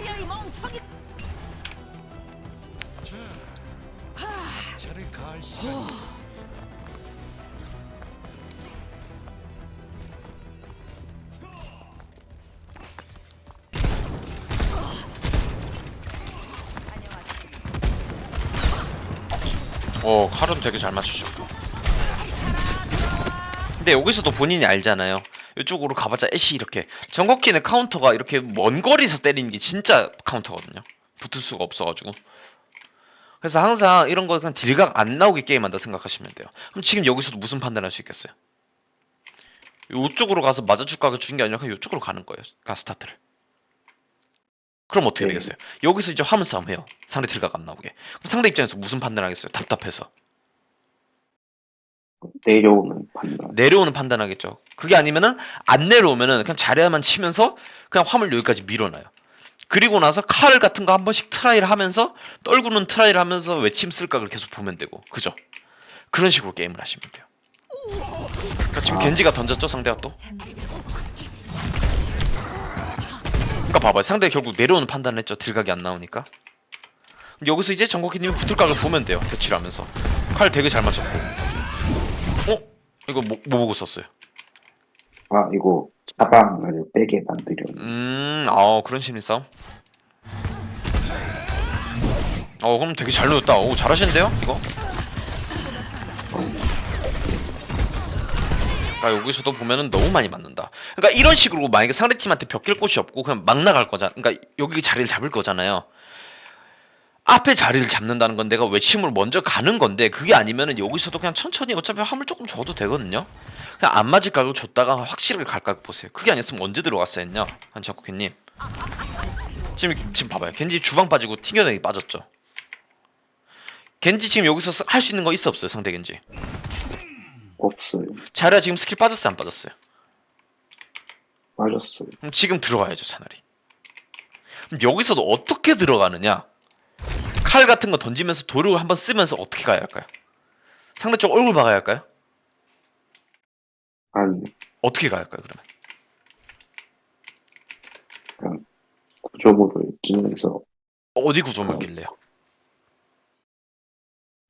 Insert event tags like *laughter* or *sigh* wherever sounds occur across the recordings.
이 멍청이. 차를 가할 시간. 오 칼은 되게 잘 맞추셨고 근데 여기서도 본인이 알잖아요 이쪽으로 가봤자 애쉬 이렇게. 정거키는 카운터가 이렇게 먼 거리에서 때리는 게 진짜 카운터거든요. 붙을 수가 없어가지고. 그래서 항상 이런 거 그냥 딜각 안 나오게 게임한다 생각하시면 돼요. 그럼 지금 여기서도 무슨 판단할 수 있겠어요? 이쪽으로 가서 맞아줄 각을 주는 게 아니라 그냥 이쪽으로 가는 거예요 가 스타트를. 그럼 어떻게 네. 되겠어요? 여기서 이제 화물 싸움 해요. 상대 딜각 안 나오게. 그럼 상대 입장에서 무슨 판단하겠어요? 답답해서 내려오는 판단. 내려오는 판단하겠죠. 그게 아니면은 안 내려오면은 그냥 자리야만 치면서 그냥 화물 여기까지 밀어놔요. 그리고 나서 칼 같은 거 한 번씩 트라이를 하면서 떨구는 트라이를 하면서 외침 쓸각을 계속 보면 되고 그죠? 그런 식으로 게임을 하시면 돼요. 그러니까 지금 아. 겐지가 던졌죠 상대가 또. 그러니까 봐봐요 상대 가 결국 내려오는 판단을 했죠 딜각이 안 나오니까. 여기서 이제 정국희님이 붙을 각을 보면 돼요 대치를 하면서 칼 되게 잘 맞췄고. 어? 이거 뭐, 뭐 보고 썼어요? 아 이거 자방을 빼게 만들려. 음, 아 그런 심리 싸움. 어, 그럼 되게 잘 넣었다. 오, 잘하시는데요, 이거? 그러니까 여기서도 보면은 너무 많이 맞는다. 그러니까 이런 식으로 만약에 상대팀한테 벽길 곳이 없고 그냥 막 나갈 거잖아. 그러니까 여기 자리를 잡을 거잖아요. 앞에 자리를 잡는다는 건 내가 외침으로 먼저 가는 건데 그게 아니면은 여기서도 그냥 천천히 어차피 화물 조금 줘도 되거든요. 그냥 안 맞을 각을 줬다가 확실하게 갈 각 보세요. 그게 아니었으면 언제 들어갔어야 했냐, 한창국님. 지금 지금 봐봐요. 겐지 주방 빠지고 튕겨내기 빠졌죠. 겐지 지금 여기서 할 수 있는 거 있어 없어요, 상대 겐지. 없어요. 자리야 지금 스킬 빠졌어요, 안 빠졌어요? 빠졌어요. 그럼 지금 들어가야죠, 차라리. 그럼 여기서도 어떻게 들어가느냐? 칼 같은 거 던지면서 도를 한번 쓰면서 어떻게 가야 할까요? 상대 쪽 얼굴 박아야 할까요? 아니 어떻게 가야 할까요, 그러면? 구조물을 끼면서 어디 구조물 길래요?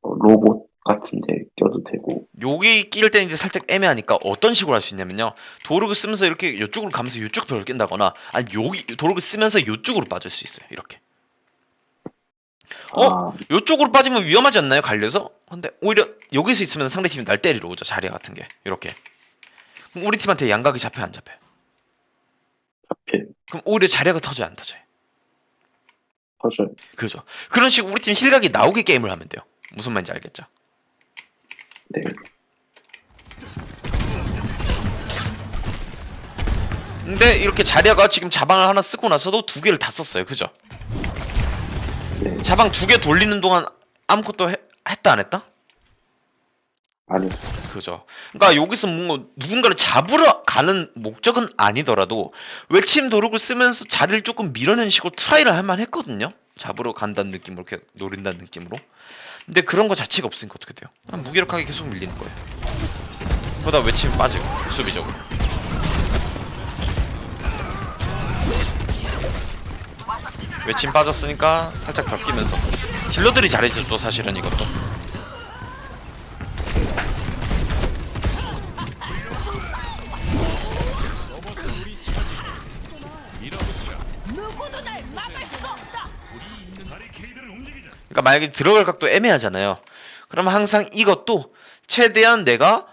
어, 로봇 같은데 껴도 되고 여기 낄 때는 이제 살짝 애매하니까 어떤 식으로 할 수 있냐면요. 도르그 쓰면서 이렇게 이쪽으로 가면서 이쪽 벽을 낀다거나 아니 여기 도르그 쓰면서 이쪽으로 빠질 수 있어요. 이렇게. 어? 아 이쪽으로 빠지면 위험하지 않나요? 갈려서? 근데 오히려 여기서 있으면 상대 팀이 날 때리러 오죠. 자리야 같은 게. 이렇게. 그럼 우리 팀한테 양각이 잡혀요, 안 잡혀요? 앞에 그럼 오히려 자리가 터져요, 안 터져요? 터져요. 그죠. 그런 식으로 우리 팀 힐각이 나오게 게임을 하면 돼요. 무슨 말인지 알겠죠? 네. 근데 이렇게 자리아가 지금 자방을 하나 쓰고 나서도 두 개를 다 썼어요. 그죠? 네. 자방 두 개 돌리는 동안 아무것도 해- 했다 안 했다? 아니 그죠. 그러니까 여기서 뭔가 누군가를 잡으러 가는 목적은 아니더라도 외침 도둑을 쓰면서 자리를 조금 밀어내는 식으로 트라이를 할 만했거든요. 잡으러 간다는 느낌으로 이렇게 노린다는 느낌으로. 근데 그런 거 자체가 없으니까 어떻게 돼요? 그냥 무기력하게 계속 밀리는 거예요. 그러다 외침 빠지고 수비적으로. 외침 빠졌으니까 살짝 벽끼면서 딜러들이 잘해줬죠 사실은 이것도. 그러니까 만약에 들어갈 각도 애매하잖아요. 그러면 항상 이것도 최대한 내가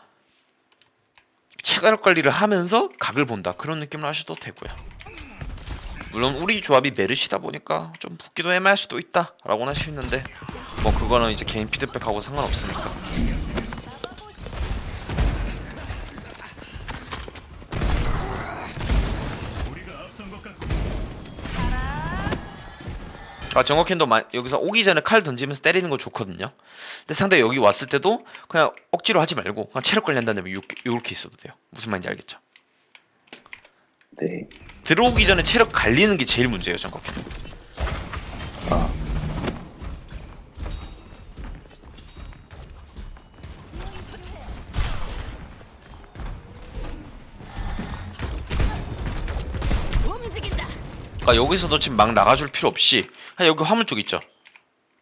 체력 관리를 하면서 각을 본다. 그런 느낌으로 하셔도 되고요. 물론 우리 조합이 메르시다 보니까 좀 붙기도 애매할 수도 있다 라고는 할수 있는데 뭐 그거는 이제 개인 피드백하고 상관없으니까. 아 정확캔도 마- 여기서 오기 전에 칼 던지면서 때리는 거 좋거든요. 근데 상대 여기 왔을 때도 그냥 억지로 하지 말고 그냥 체력 관리한다는 요렇게, 요렇게 있어도 돼요. 무슨 말인지 알겠죠? 네. 들어오기 전에 체력 갈리는 게 제일 문제예요, 정확캔. 아. 그러니까 여기서도 지금 막 나가줄 필요 없이 그냥 여기 화물 쪽 있죠.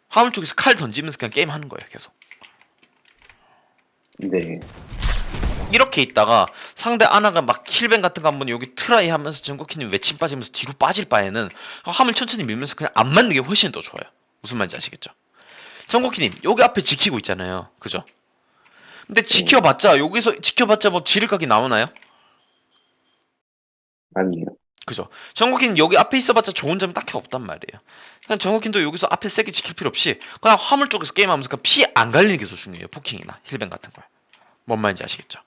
화물 쪽에서 칼 던지면서 그냥 게임 하는 거예요. 계속. 네. 이렇게 있다가 상대 아나가 막 킬뱅 같은 거 한번 여기 트라이 하면서 정국희님 외침 빠지면서 뒤로 빠질 바에는 화물 천천히 밀면서 그냥 안 맞는 게 훨씬 더 좋아요. 무슨 말인지 아시겠죠? 정국희님 여기 앞에 지키고 있잖아요. 그죠? 근데 지켜봤자 여기서 지켜봤자 뭐 지를각이 나오나요? 아니요. 그죠? 정국희는 여기 앞에 있어봤자 좋은 점이 딱히 없단 말이에요. 그냥 정국희도 여기서 앞에 세게 지킬 필요 없이 그냥 화물 쪽에서 게임하면서 피 안 갈리는 게 더 중요해요. 포킹이나 힐뱅 같은 거요. 뭔 말인지 아시겠죠?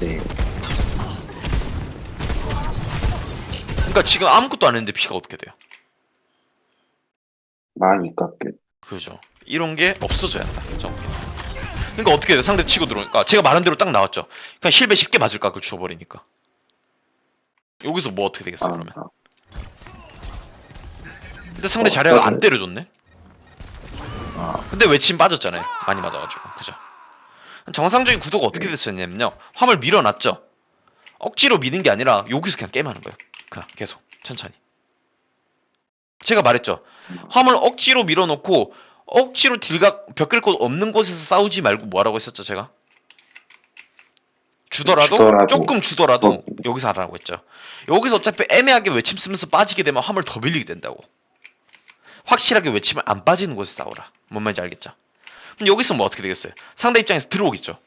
네. 그러니까 지금 아무것도 안 했는데 피가 어떻게 돼요? 많이 깎여. 그죠. 이런 게 없어져야 한다. 정국희. 그러니까 어떻게 돼요? 상대 치고 들어오니까 제가 말한 대로 딱 나왔죠. 그냥 힐베 쉽게 맞을 각을 주어버리니까. 여기서 뭐 어떻게 되겠어요 아, 그러면? 아, 근데 상대 어, 자리가 안. 때려줬네. 아, 근데 외침 빠졌잖아요. 많이 맞아가지고. 그죠? 정상적인 구도가 어떻게 네. 됐었냐면요. 화물 밀어놨죠. 억지로 미는 게 아니라 여기서 그냥 게임하는 거예요. 그냥 계속 천천히. 제가 말했죠. 화물 억지로 밀어놓고 억지로 딜각 벽길 곳 없는 곳에서 싸우지 말고 뭐하라고 했었죠 제가? 주더라도, 주더라도. 조금 주더라도 어. 여기서 하라고 했죠. 여기서 어차피 애매하게 외침 쓰면서 빠지게 되면 화물 더 밀리게 된다고. 확실하게 외치면 안 빠지는 곳에서 싸우라. 뭔 말인지 알겠죠? 그럼 여기서 뭐 어떻게 되겠어요? 상대 입장에서 들어오겠죠.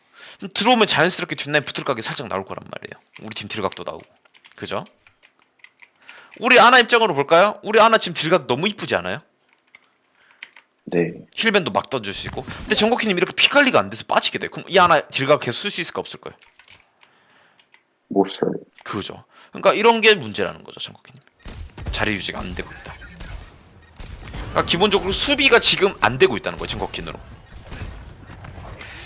들어오면 자연스럽게 뒷라인 붙을 각이 살짝 나올 거란 말이에요. 우리 팀 딜각도 나오고. 그죠? 우리 아나 입장으로 볼까요? 우리 아나 지금 딜각 너무 이쁘지 않아요? 네. 힐밴도 막 던질 수 있고. 근데 정국희님 이렇게 피 관리가 안 돼서 빠지게 돼. 그럼 이 아나 딜각 계속 쓸 수 있을까 없을 거예요? 못 써요. 그죠. 그러니까 이런 게 문제라는 거죠, 정국희님. 자리 유지가 안 되고 있다. 그러니까 기본적으로 수비가 지금 안 되고 있다는 거예요, 정국희으로.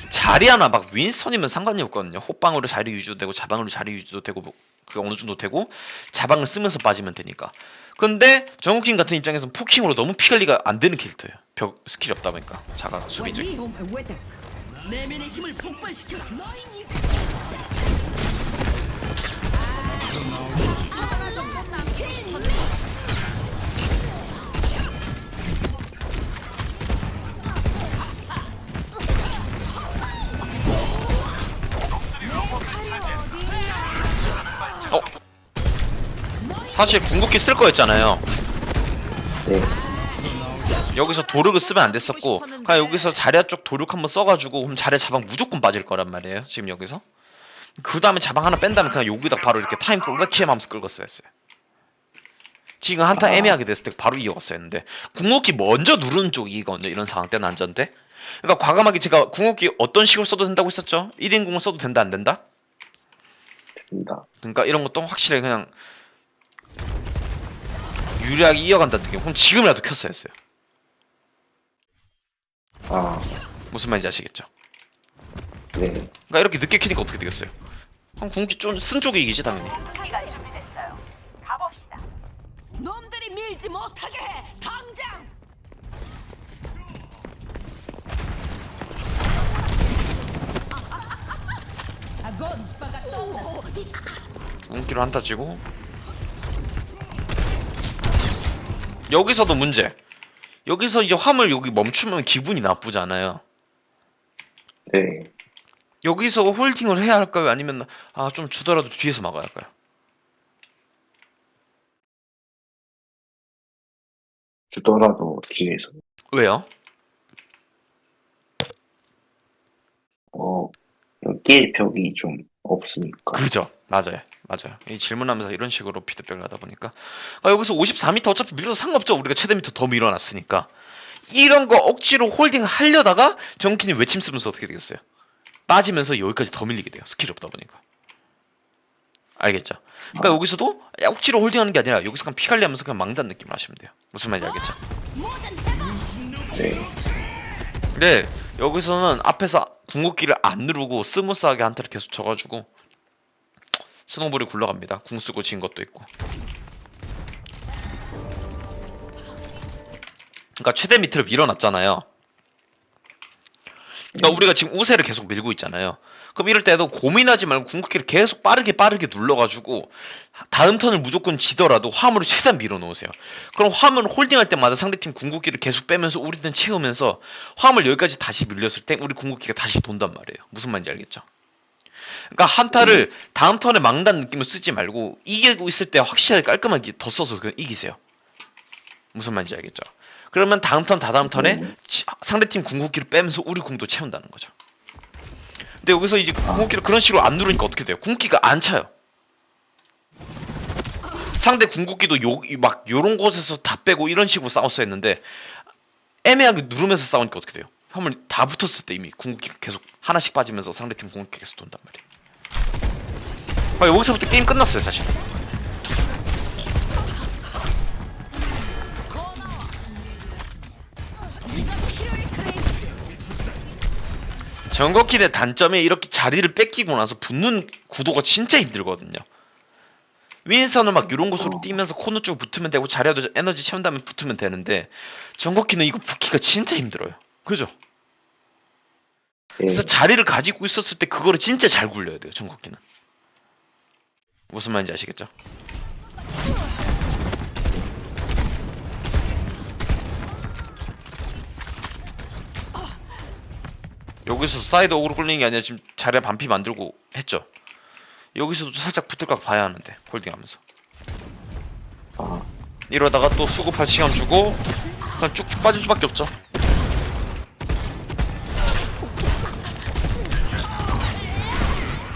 자리 하나 막 윈스턴이면 상관이 없거든요. 호빵으로 자리 유지도 되고 자방으로 자리 유지도 되고 뭐 그게 어느 정도 되고 자방을 쓰면서 빠지면 되니까. 근데 정국희 같은 입장에서는 포킹으로 너무 피 관리가 안 되는 캐릭터예요. 벽 스킬이 없다 보니까 자가 수비적인. 어? 사실 궁극기 쓸 거였잖아요. 네. 여기서 도륙을 쓰면 안 됐었고 그냥 여기서 자리아 쪽 도륙 한번 써가지고 그럼 자리아 자방 무조건 빠질 거란 말이에요 지금 여기서 그 다음에 자방 하나 뺀 다음에 그냥 여기다 바로 이렇게 타임 프로그램 하면서 끌었어야 했어요 지금 한타 아. 애매하게 됐을 때 바로 이어갔어야 했는데 궁극기 먼저 누르는 쪽이 이거든요 이런 상황 때는 안전대 그러니까 과감하게 제가 궁극기 어떤 식으로 써도 된다고 했었죠 1인 궁을 써도 된다 안 된다 됩니다. 그러니까 이런 것도 확실히 그냥 유리하게 이어간다는 느낌 그럼 지금이라도 켰어야 했어요 아, 무슨 말인지 아시겠죠 네. 그러니까 이렇게 늦게 키니까 어떻게 되겠어요? 그럼 궁기 좀 쓴 쪽이 이기지 당연히. 놈들이 밀지 못하게 해. 당장. 궁기로 한타 치고. 여기서도 문제. 여기서 이제 화물 여기 멈추면 기분이 나쁘잖아요. 네. 여기서 홀딩을 해야 할까요? 아니면 아 좀 주더라도 뒤에서 막아야 할까요? 주더라도 뒤에서. 왜요? 어, 낄 벽이 좀 없으니까. 그죠. 맞아요. 맞아요. 이 질문하면서 이런 식으로 피드백을 하다 보니까 아, 여기서 54m 어차피 밀려도 상관없죠. 우리가 최대 미터 더 밀어놨으니까 이런 거 억지로 홀딩 하려다가 정키님 외침 쓰면서 어떻게 되겠어요? 빠지면서 여기까지 더 밀리게 돼요. 스킬이 없다 보니까. 알겠죠? 그러니까 아. 여기서도 억지로 홀딩하는 게 아니라 여기서 그냥 피 관리하면서 그냥 망다는 느낌을 하시면 돼요. 무슨 말인지 알겠죠? 네. 근데 여기서는 앞에서 궁극기를 안 누르고 스무스하게 한타를 계속 쳐가지고 스노볼이 굴러갑니다. 궁 쓰고 진 것도 있고. 그러니까 최대 밑을 밀어놨잖아요. 그러니까 우리가 지금 우세를 계속 밀고 있잖아요. 그럼 이럴 때도 고민하지 말고 궁극기를 계속 빠르게 빠르게 눌러가지고 다음 턴을 무조건 지더라도 화물을 최대한 밀어놓으세요. 그럼 화물 홀딩할 때마다 상대팀 궁극기를 계속 빼면서 우리는 채우면서 화물 여기까지 다시 밀렸을 때 우리 궁극기가 다시 돈단 말이에요. 무슨 말인지 알겠죠? 그러니까 한타를 다음 턴에 막는다는 느낌을 쓰지 말고 이기고 있을 때 확실하게 깔끔하게 더 써서 그냥 이기세요. 무슨 말인지 알겠죠? 그러면 다음 턴 다다음 턴에 음. 치- 상대팀 궁극기를 빼면서 우리 궁도 채운다는 거죠. 근데 여기서 이제 궁극기를 그런 식으로 안 누르니까 어떻게 돼요? 궁극기가 안 차요. 상대 궁극기도 요, 이- 막 요런 곳에서 다 빼고 이런 식으로 싸웠어야 했는데 애매하게 누르면서 싸우니까 어떻게 돼요? 화물 다 붙었을 때 이미 궁극기가 계속 하나씩 빠지면서 상대팀 궁극기 계속 돈단 말이에요. 아, 여기서부터 게임 끝났어요 사실. 정거킨의 단점이 이렇게 자리를 뺏기고 나서 붙는 구도가 진짜 힘들거든요. 윈선은 막 이런 곳으로 어. 뛰면서 코너 쪽 붙으면 되고 자리에도 에너지 채운 다음에 붙으면 되는데 정거키는 이거 붙기가 진짜 힘들어요. 그죠? 예. 그래서 자리를 가지고 있었을 때 그거를 진짜 잘 굴려야 돼요. 정거키는. 무슨 말인지 아시겠죠? 여기서 사이드 오그로 끌리는 게 아니라 지금 자리에 반피 만들고 했죠. 여기서도 살짝 붙을까 봐야 하는데 홀딩하면서 아, 이러다가 또 수급할 시간 주고 그냥 쭉쭉 빠질 수밖에 없죠.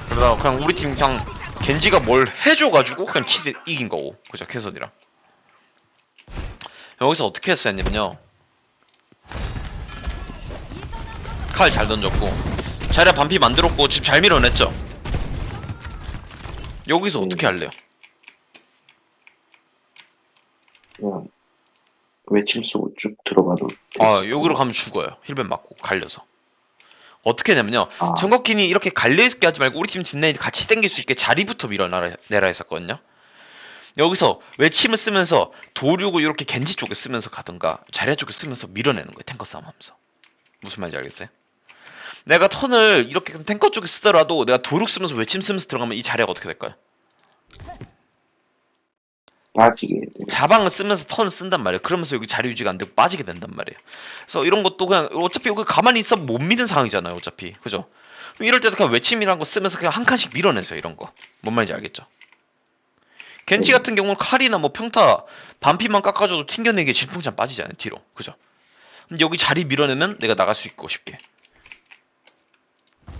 그러다가 그냥 우리 팀 그냥 겐지가 뭘 해줘가지고 그냥 치 이긴 거고 그죠 캐선이랑 여기서 어떻게 했어야 했냐면요 칼 잘 던졌고 자리에 반피 만들었고 집 잘 밀어냈죠 여기서 어떻게 할래요? 그냥 외침 쏘고 쭉 들어가도. 아 됐을 여기로. 가면 죽어요 힐벤 맞고 갈려서 어떻게 하냐면요 아, 정거킨이 이렇게 갈려있게 하지 말고 우리 팀 뒷라인 같이 당길 수 있게 자리부터 밀어내라 내라 했었거든요 여기서 외침을 쓰면서 도류고 이렇게 겐지 쪽에 쓰면서 가든가 자리아 쪽에 쓰면서 밀어내는 거예요 탱커 싸움 하면서 무슨 말인지 알겠어요? 내가 턴을 이렇게 탱커 쪽에 쓰더라도 내가 도륙 쓰면서 외침 쓰면서 들어가면 이 자리가 어떻게 될까요? 빠지게 돼. 자방을 쓰면서 턴을 쓴단 말이에요. 그러면서 여기 자리 유지가 안 되고 빠지게 된단 말이에요. 그래서 이런 것도 그냥 어차피 여기 가만히 있어 못 미는 상황이잖아요. 어차피 그죠? 그럼 이럴 때도 그냥 외침이란 거 쓰면서 그냥 한 칸씩 밀어내세요. 이런 거. 뭔 말인지 알겠죠? 겐지 네. 같은 경우는 칼이나 뭐 평타 반피만 깎아줘도 튕겨내기에 질풍참 빠지잖아요. 뒤로 그죠? 근데 여기 자리 밀어내면 내가 나갈 수 있고 쉽게.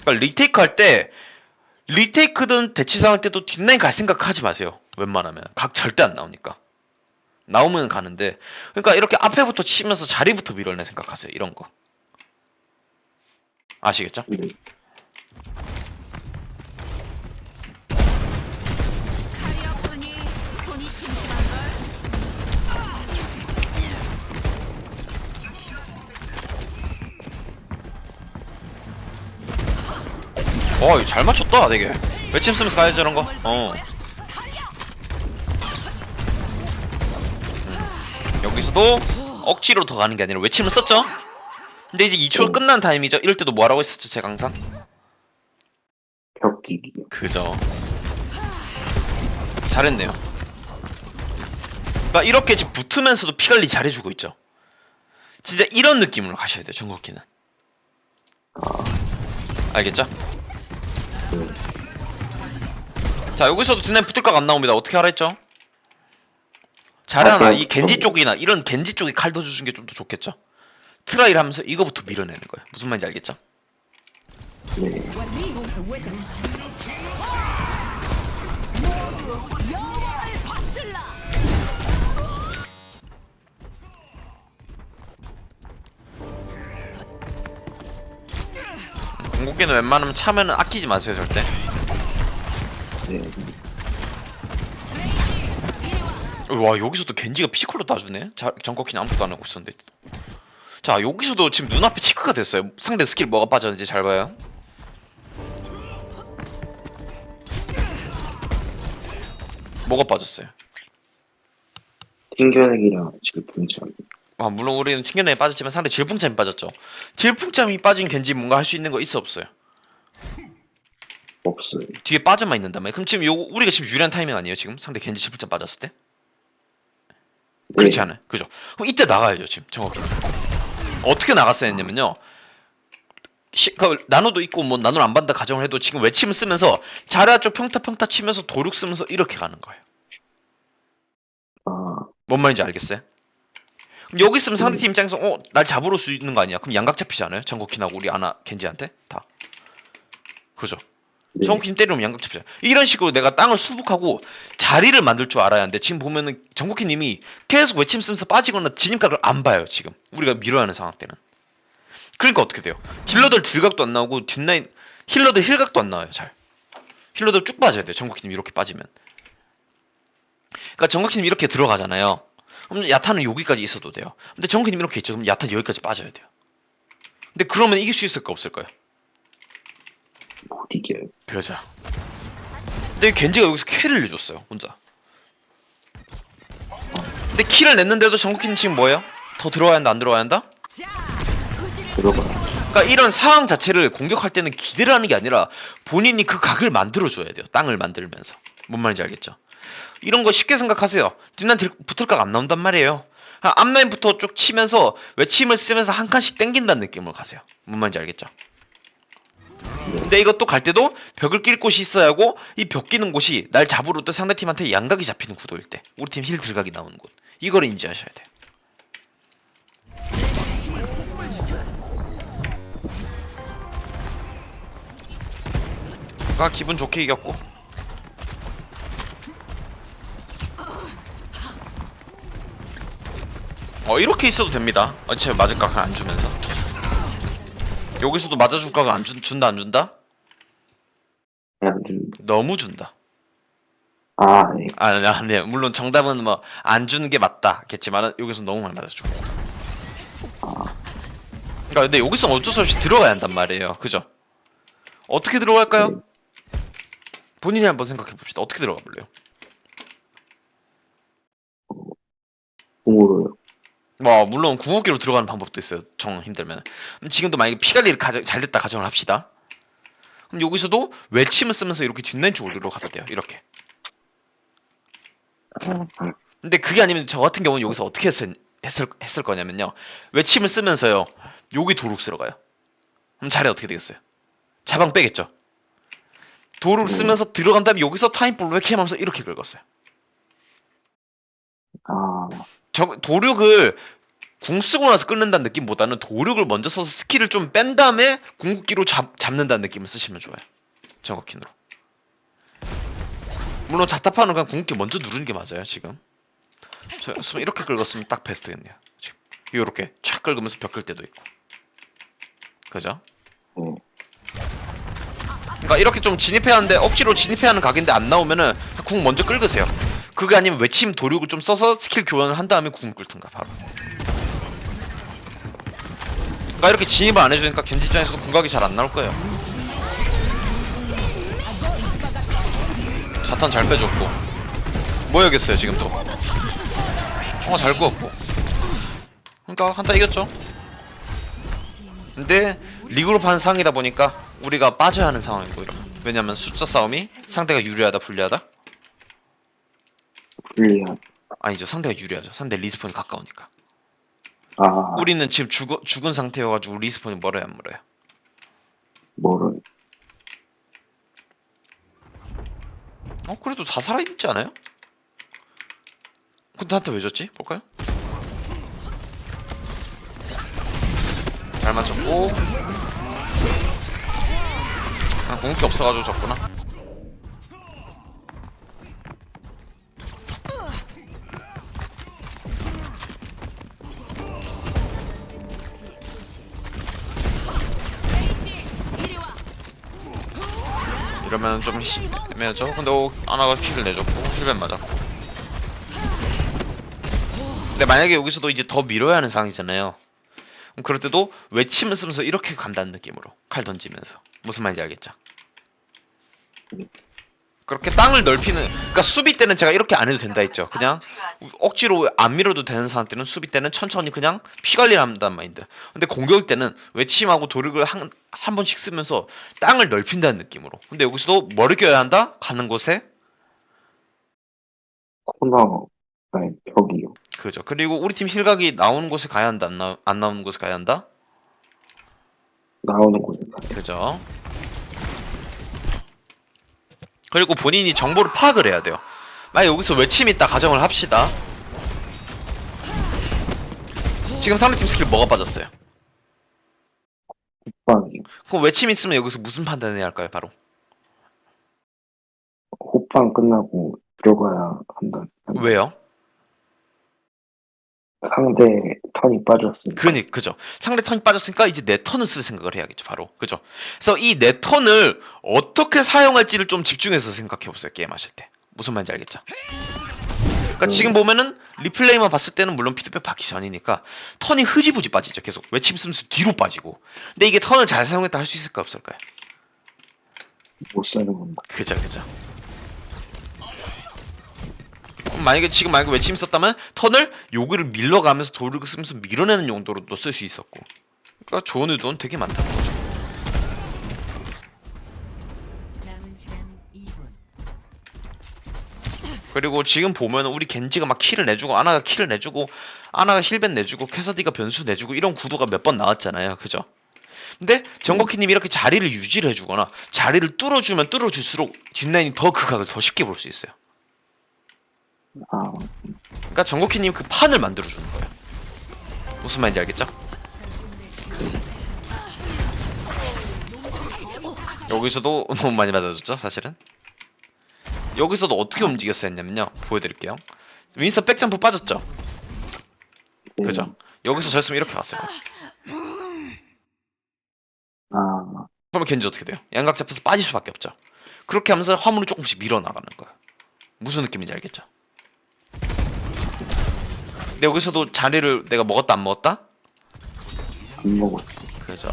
그러니까 리테이크 할 때 리테이크든 대치상 할 때도 뒷라인 갈 생각 하지 마세요. 웬만하면 각 절대 안 나오니까. 나오면 가는데 그러니까 이렇게 앞에부터 치면서 자리부터 밀어내 생각하세요. 이런 거. 아시겠죠? 어, 이거 잘 맞췄다, 되게. 외침 쓰면서 가야지, 저런 거. 어. 음. 여기서도 억지로 더 가는 게 아니라 외침을 썼죠? 근데 이제 2초 음. 끝난 타임이죠? 이럴 때도 뭐 하라고 했었죠, 제가 항상? 벽 끼기. 그죠. 잘했네요. 그러니까 이렇게 지금 붙으면서도 피 관리 잘해주고 있죠. 진짜 이런 느낌으로 가셔야 돼요, 전국기는. 아, 알겠죠? 네. 자, 여기서도 뒷라인 붙을 각 안 나옵니다. 어떻게 하라 했죠? 잘하나, 아, 이 겐지 좀- 쪽이나 이런 겐지 쪽에 칼 더 주는 게 좀 더 좋겠죠? 트라이를 하면서 이거부터 밀어내는 거예요. 무슨 말인지 알겠죠? 네. 궁극기는 웬만하면 차면은 아끼지 마세요, 절대. 네. 와 여기서도 겐지가 피지컬로 따주네 자, 정커키는 아무것도 안 하고 있었는데 자 여기서도 지금 눈앞에 체크가 됐어요 상대 스킬 뭐가 빠졌는지 잘 봐요 뭐가 빠졌어요 튕겨내기랑 질풍참. 아, 물론 우리는 튕겨내에 빠졌지만 상대 질풍참이 빠졌죠. 질풍참이 빠진 겐지 뭔가 할 수 있는 거 있어 없어요? 없어요. 뒤에 빠져만 있는단 말이야. 그럼 지금 요 우리가 지금 유리한 타이밍 아니에요? 지금 상대 겐지 질풍참 빠졌을 때? 그렇지 네. 않아요? 그죠? 그럼 이때 나가야죠 지금 정확히. 어떻게 나갔어야 했냐면요. 시, 그 나노도 있고 뭐 나노를 안 받는다 가정을 해도 지금 외침을 쓰면서 자라 쪽 평타 평타 치면서 도륙 쓰면서 이렇게 가는 거예요. 아, 뭔 말인지 알겠어요? 그럼 여기 있으면 상대팀 입장에서 어, 날 잡으러 수 있는 거 아니야? 그럼 양각 잡히지 않아요? 정국hin하고 우리 아나 겐지한테 다. 그죠? 네. 정국hin 때리면 양각 잡히잖아. 이런 식으로 내가 땅을 수북하고 자리를 만들 줄 알아야 하는데 지금 보면은 정국hin님이 계속 외침 쓰면서 빠지거나 진입각을 안 봐요 지금 우리가 밀어야 하는 상황 때는. 그러니까 어떻게 돼요? 딜러들 딜각도 안 나오고 뒷라인 힐러들 힐각도 안 나와요 잘. 힐러들 쭉 빠져야 돼요 정국hin님 이렇게 빠지면. 그러니까 정국hin님 이렇게 들어가잖아요. 그럼 야타는 여기까지 있어도 돼요. 근데 정국hin님 이렇게 있죠. 그럼 야타 여기까지 빠져야 돼요. 근데 그러면 이길 수 있을까 없을까요? 못 이겨요. 그죠. 근데 겐지가 여기서 킬을 내줬어요, 혼자. 근데 킬을 냈는데도 정국희는 지금 뭐예요? 더 들어와야 한다, 안 들어와야 한다? 들어가. 그러니까 이런 상황 자체를 공격할 때는 기대를 하는 게 아니라 본인이 그 각을 만들어줘야 돼요. 땅을 만들면서. 뭔 말인지 알겠죠? 이런 거 쉽게 생각하세요. 들- 붙을 각 안 나온단 말이에요. 아, 앞라인부터 쭉 치면서 외침을 쓰면서 한 칸씩 땡긴다는 느낌으로 가세요. 뭔 말인지 알겠죠? 근데 이것도 갈 때도 벽을 낄 곳이 있어야 하고 이 벽 끼는 곳이 날 잡으러 또 상대팀한테 양각이 잡히는 구도일 때 우리 팀 힐 들각이 나오는 곳 이거를 인지하셔야 돼요. 가 기분 좋게 이겼고 어 이렇게 있어도 됩니다 어차피 맞을 각을 안 주면서 여기서도 맞아줄 각을 안 준, 준다 안 준다? 안 됩니다. 너무 준다 아, 네. 아, 네, 아, 네. 물론 정답은 뭐 안 주는 게 맞다겠지만 여기서 너무 많이 맞아주고 그러니까 근데 여기서 어쩔 수 없이 들어가야 한단 말이에요 그죠? 어떻게 들어갈까요? 네. 본인이 한번 생각해 봅시다 어떻게 들어가 볼래요? 공으로요. 뭐 물론 궁극기로 들어가는 방법도 있어요. 정 힘들면. 지금도 만약에 피관리를 가정, 잘 됐다 가정을 합시다. 그럼 여기서도 외침을 쓰면서 이렇게 뒷라인 쪽으로 들어가도 돼요. 이렇게. 근데 그게 아니면 저 같은 경우는 여기서 어떻게 했을, 했을, 했을 거냐면요. 외침을 쓰면서요. 여기 도룩 쓰러 가요. 그럼 자리 어떻게 되겠어요? 자방 빼겠죠. 도룩 네. 쓰면서 들어간 다음에 여기서 타임볼로 이렇게 하면서 이렇게 긁었어요. 아, 저 도륙을 궁 쓰고 나서 끊는다는 느낌보다는 도륙을 먼저 써서 스킬을 좀 뺀 다음에 궁극기로 잡, 잡는다는 느낌을 쓰시면 좋아요. 정확히로. 물론 자타파는 그냥 궁극기 먼저 누르는 게 맞아요, 지금. 저, 저 이렇게 긁었으면 딱 베스트겠네요. 지금. 요렇게 촥 긁으면서 벽 긁을 때도 있고. 그죠? 네. 그러니까 이렇게 좀 진입해야 하는데 억지로 진입해야 하는 각인데 안 나오면은 궁 먼저 긁으세요. 그게 아니면 외침 도륙을 좀 써서 스킬 교환을 한 다음에 궁을 긁든가 바로. 그러니까 이렇게 진입을 안 해주니까 겐지 입장에서도 궁각이 잘 안 나올 거예요. 자탄 잘 빼줬고 뭐야겠어요 지금 또. 어잘 구웠고. 그러니까 한타 이겼죠. 근데 리그로 판 상이다 보니까 우리가 빠져야 하는 상황이고 이러면 왜냐면 숫자 싸움이 상대가 유리하다 불리하다 불리한. 아니죠 상대가 유리하죠 상대 리스폰이 가까우니까 아, 우리는 지금 죽어, 죽은 상태여가지고 리스폰이 멀어야 안 멀어요 뭐를. 어 그래도 다 살아있지 않아요? 근데 한테 왜 졌지? 볼까요? 잘 맞췄고 아 공격이 없어가지고 졌구나 이러면 좀 히- 애매하죠? 근데 오, 아나가 킬을 내줬고 힐벤 맞았고 근데 만약에 여기서도 이제 더 밀어야 하는 상황이잖아요 그럼 그럴 때도 외침을 쓰면서 이렇게 간다는 느낌으로 칼 던지면서 무슨 말인지 알겠죠? 그렇게 땅을 넓히는 그러니까 수비 때는 제가 이렇게 안 해도 된다 했죠. 그냥 억지로 안 밀어도 되는 상황 때는 수비 때는 천천히 그냥 피 관리를 한다는 마인드. 근데 공격 때는 외침하고 도륙을 한, 한 번씩 쓰면서 땅을 넓힌다는 느낌으로. 근데 여기서도 뭐를 껴야 한다? 가는 곳에 코너, 아니, 벽이요. 그죠. 그리고 우리 팀 힐각이 나오는 곳에 가야 한다. 안, 나, 안 나오는 곳에 가야 한다. 나오는 곳에 가요. 그죠. 그리고 본인이 정보를 파악을 해야 돼요. 만약 여기서 외침이 있다 가정을 합시다. 지금 상대팀 스킬 뭐가 빠졌어요? 호빵이요. 그럼 외침이 있으면 여기서 무슨 판단을 해야 할까요, 바로? 호빵 끝나고 들어가야 한다. 왜요? 상대 턴이 빠졌으니까. 그니, 그죠. 상대 턴이 빠졌으니까 이제 내 턴을 쓸 생각을 해야겠죠, 바로. 그죠. 그래서 이 내 턴을 어떻게 사용할지를 좀 집중해서 생각해 보세요, 게임 하실 때. 무슨 말인지 알겠죠? 그러니까 음. 지금 보면은 리플레이만 봤을 때는 물론 피드백 받기 전이니까 턴이 흐지부지 빠지죠. 계속 외침 쓰면서 뒤로 빠지고. 근데 이게 턴을 잘 사용했다 할 수 있을까 없을까요? 못 사는 건가. 그죠, 그죠. 만약에 지금 만약에 외침 썼다면 턴을 여기를 밀러가면서 도르를 쓰면서 밀어내는 용도로도 쓸 수 있었고. 그러니까 좋은 의도는 되게 많다는 거죠. 남은 시간 2분. 그리고 지금 보면 우리 겐지가 막 킬을 내주고 아나가 킬을 내주고 아나가 힐벤 내주고 캐서디가 변수 내주고 이런 구도가 몇 번 나왔잖아요. 그죠? 근데 정거키님이 이렇게 자리를 유지를 해주거나 자리를 뚫어주면 뚫어줄수록 뒷라인이 더 극악을 더 쉽게 볼 수 있어요. 아, 그러니까 정거키님 그 판을 만들어 주는 거예요. 무슨 말인지 알겠죠? 여기서도 *laughs* 너무 많이 맞아줬죠, 사실은. 여기서도 어떻게 움직였어야 했냐면요. 보여드릴게요. 윈스턴 백점프 빠졌죠? 네. 그죠? 여기서 저였으면 이렇게 갔어요. 아, 그러면 겐지 어떻게 돼요? 양각 잡혀서 빠질 수밖에 없죠. 그렇게 하면서 화물을 조금씩 밀어나가는 거예요. 무슨 느낌인지 알겠죠? 근데 여기서도 자리를 내가 먹었다 안 먹었다? 안 먹었어. 그죠.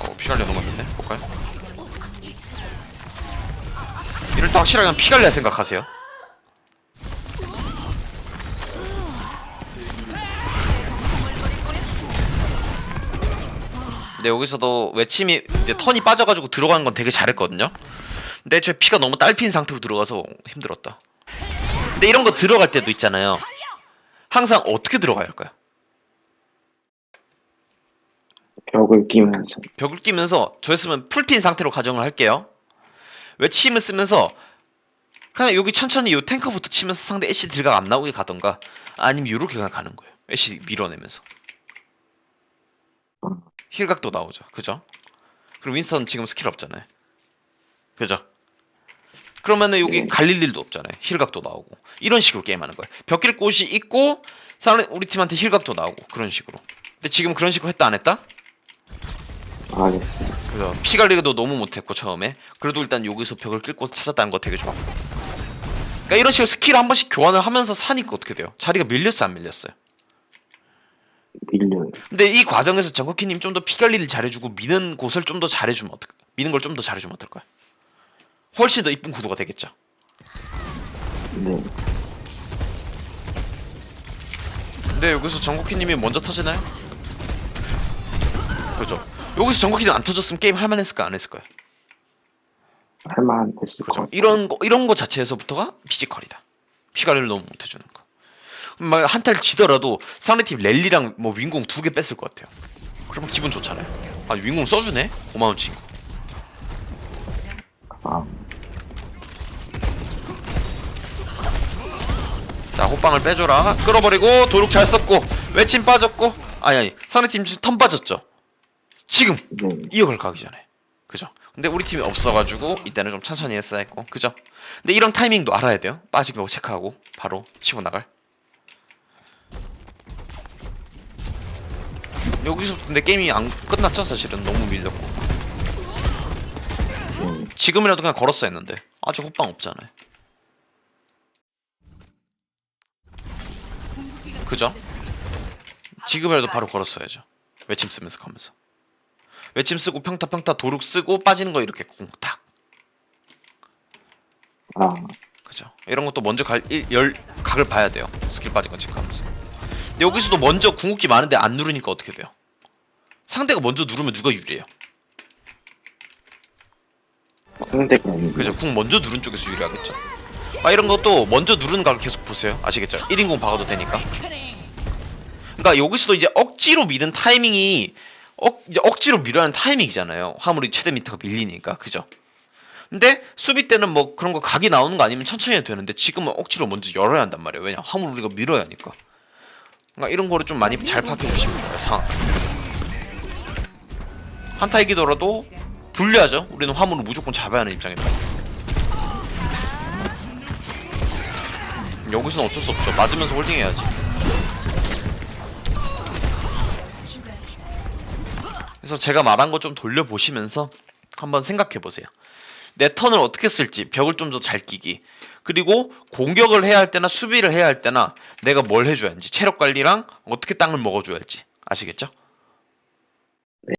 어, 피갈려 넘었는데? 볼까요? 이럴 때 확실하게 그냥 피갈려 생각하세요. 근데 여기서도 외침이 이제 턴이 빠져가지고 들어가는 건 되게 잘했거든요. 근데 제 피가 너무 딸핀 상태로 들어가서 힘들었다. 근데 이런 거 들어갈 때도 있잖아요. 항상 어떻게 들어가야 할까요? 벽을 끼면서. 벽을 끼면서 저였으면 풀핀 상태로 가정을 할게요. 외침을 쓰면서 그냥 여기 천천히 요 탱커부터 치면서 상대 애쉬 들각 안 나오게 가던가 아니면 요렇게 그냥 가는 거예요. 애쉬 밀어내면서 힐각도 나오죠. 그죠? 그리고 윈스턴 지금 스킬 없잖아요. 그죠? 그러면은 여기 네. 갈릴 일도 없잖아요. 힐각도 나오고 이런 식으로 게임하는 거예요. 벽길 곳이 있고 상대 우리 팀한테 힐각도 나오고 그런 식으로. 근데 지금 그런 식으로 했다 안 했다? 안 했어요. 그래서 피 관리도 너무 못했고 처음에 그래도 일단 여기서 벽을 뚫고 찾았다는 거 되게 좋았고 그러니까 이런 식으로 스킬 한 번씩 교환을 하면서 사니까 어떻게 돼요? 자리가 밀렸어 안 밀렸어요? 밀려요. 근데 이 과정에서 정국희님 좀 더 피 관리를 잘해주고 미는 곳을 좀 더 잘해주면 어떨까? 미는 걸 좀 더 잘해주면 어떨까요? 훨씬 더 이쁜 구도가 되겠죠. 네. 근데 여기서 정국희님이 먼저 터지나요? 그죠. 여기서 정국희님 안 터졌으면 게임 할만했을까 안 했을까요? 할만 했을 그죠. 같아요. 이런 거 이런 거 자체에서부터가 피지컬이다. 피 관리를 너무 못 해주는 거. 막 한타를 지더라도 상대팀 랠리랑 뭐 윙공 두 개 뺐을 것 같아요. 그러면 기분 좋잖아요. 아 윙공 써주네. 고마운 친구. 아, 호빵을 빼줘라. 끌어버리고 도둑 잘 썼고 외침 빠졌고 아니 아니 상대팀 지금 턴 빠졌죠. 지금 네. 이어갈 가기 전에. 그죠? 근데 우리 팀이 없어가지고 이때는 좀 천천히 했어야 했고 그죠? 근데 이런 타이밍도 알아야 돼요. 빠진 거 체크하고 바로 치고 나갈. 여기서 근데 게임이 안 끝났죠 사실은 너무 밀렸고 네. 지금이라도 그냥 걸었어야 했는데 아직 호빵 없잖아요. 그죠? 지금이라도 바로 걸었어야죠. 외침 쓰면서 가면서. 외침 쓰고 평타 평타 도륙 쓰고 빠지는 거 이렇게 쿵탁. 아, 그죠? 이런 것도 먼저 갈, 일, 열 각을 봐야 돼요. 스킬 빠진 거 체크하면서. 근데 여기서도 먼저 궁극기 많은데 안 누르니까 어떻게 돼요? 상대가 먼저 누르면 누가 유리해요? 상대가 아니고. 그죠? 궁 먼저 누른 쪽에서 유리하겠죠 아 이런 것도 먼저 누르는 각을 계속 보세요 아시겠죠 1인공 박아도 되니까 그러니까 여기서도 이제 억지로 미는 타이밍이 억, 이제 억지로 밀어야 하는 타이밍이잖아요. 화물이 최대 미터가 밀리니까. 그죠? 근데 수비 때는 뭐 그런 거 각이 나오는 거 아니면 천천히 해도 되는데 지금은 억지로 먼저 열어야 한단 말이에요. 왜냐? 화물 우리가 밀어야 하니까. 그러니까 이런 거를 좀 많이 잘 파악해 주시면 돼요. 상황. 한타 이기더라도 불리하죠. 우리는 화물을 무조건 잡아야 하는 입장이다. 여기서는 어쩔 수 없죠. 맞으면서 홀딩 해야지. 그래서 제가 말한 거 좀 돌려보시면서 한번 생각해 보세요. 내 턴을 어떻게 쓸지, 벽을 좀 더 잘 끼기. 그리고 공격을 해야 할 때나 수비를 해야 할 때나 내가 뭘 해줘야 하는지, 체력 관리랑 어떻게 땅을 먹어줘야 할지. 아시겠죠?